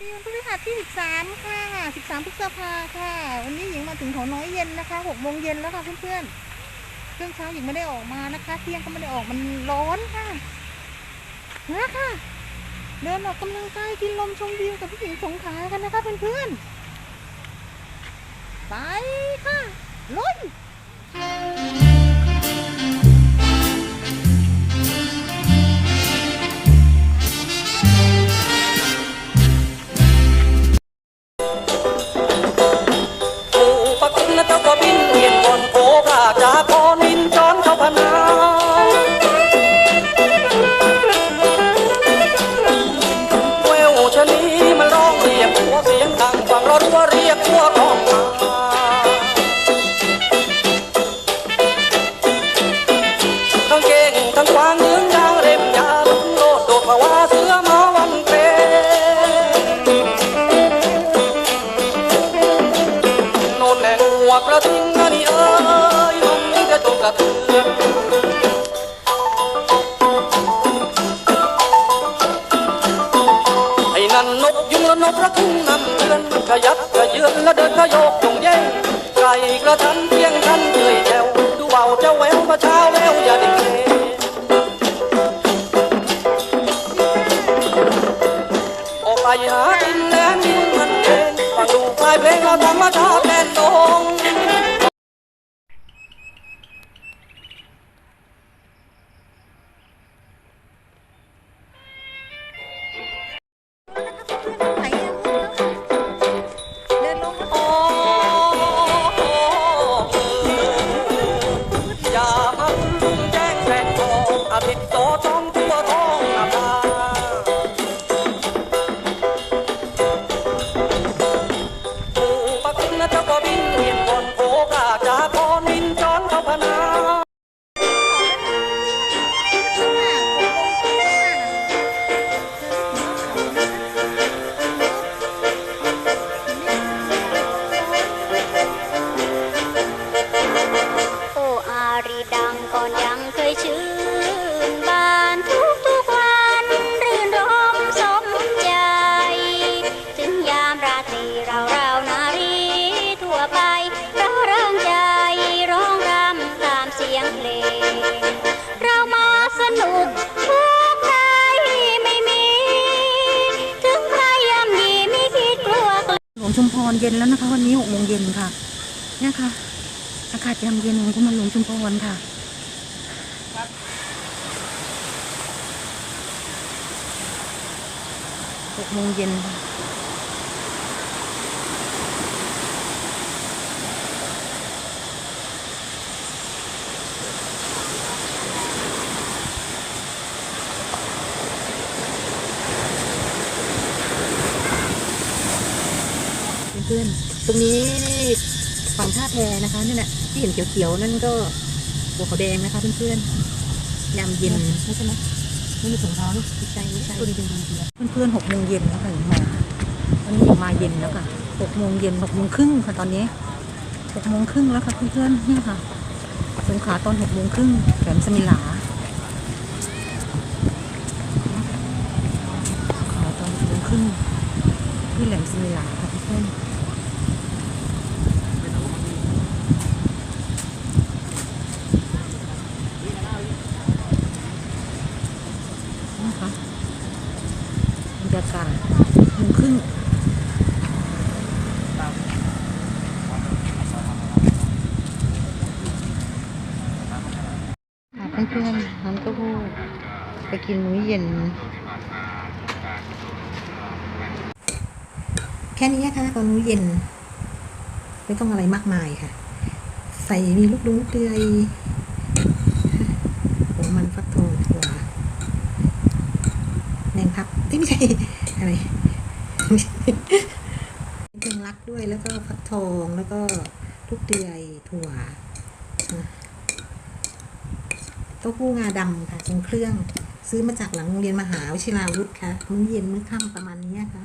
เรียนพฤหัสที่ 13 ค่ะ 13 พฤษภาค่ะ วันนี้หญิงมาถึงเขาน้อยเย็นนะคะ6โมงเย็นแล้วค่ะเพื่อนๆเครื่องเช้าหญิงไม่ได้ออกมานะคะ เที่ยงก็ไม่ได้ออกมันร้อนค่ะนะค่ะ เดินออกกำลังกายกินลมชมวิวกับพี่หญิงสงขากันนะคะเพื่อนๆ ไปค่ะลุย ยุงและนกระทุงนำเดือนขยับกระเยือนและเดินขยโยกจงแย่งไก่กระทันเพียงทันเคยแถวดูเบาเจ้าแววพระเช้าแล้วอย่าได้เคออกไปหาดินแดนดินมันเองฟังดูปลายเพลงเราธรรมชาติแนะเจ้าก็บินเวียนวนโผกาจากคอนบินจอนเข้าพนาโออารีดังก่อนยังเคยชื่น ของชุมพรเย็นแล้วนะคะ วันนี้หกโมงเย็นค่ะ เนี่ยค่ะ อากาศยามเย็นของกุมารหลวงชุมพรค่ะหกโมงเย็นค่ะ เพื่อนๆ ตรงนี้ฝั่งท่าแพนะคะนี่นแหละที่เห็นเขียวๆนั่นก็บัวขาวแดงนะคะเพื่อนๆยามเย็นไม่ใช่ไหมไม่มีถุงเท้าลูกไม่ใช่ไม่ใช่เพื่อนๆหกโมงเย็นแล้วค่ะถึงมาวันนี้มาเย็นแล้วค่ะหกโมงเย็นหกโมงครึ่งค่ะตอนนี้หกโมงครึ่งแล้วค่ะเพื่อนๆเนี่ยค่ะสงขลาตอนหกโมงครึ่งแถมสมิลาสงขลาตอนหกโมงครึ่งที่แหลมสมิลาค่ะเพื่อนๆ นะคะบรรยากาศโมงครึ่ง เพื่อนนๆน้ำเต้าหู้ไปกินมื้อเย็น แค่นี้นะคะตอนมื้อเย็น ไม่ต้องอะไรมากมายค่ะ ใส่มีลูกดุ้งเกลือยหัวมันฟักทองถั่วแมงพับไม่ใช่อะไรเพลงรักด้วยแล้วก็ฟักทองแล้วก็ลูกเดือยถั่ว เต้าหู้งาดำค่ะทรงเครื่อง ซื้อมาจากหลังโรงเรียนมหาวิชลาวุธค่ะมื้อเย็นมื้อค่ำประมาณนี้ค่ะ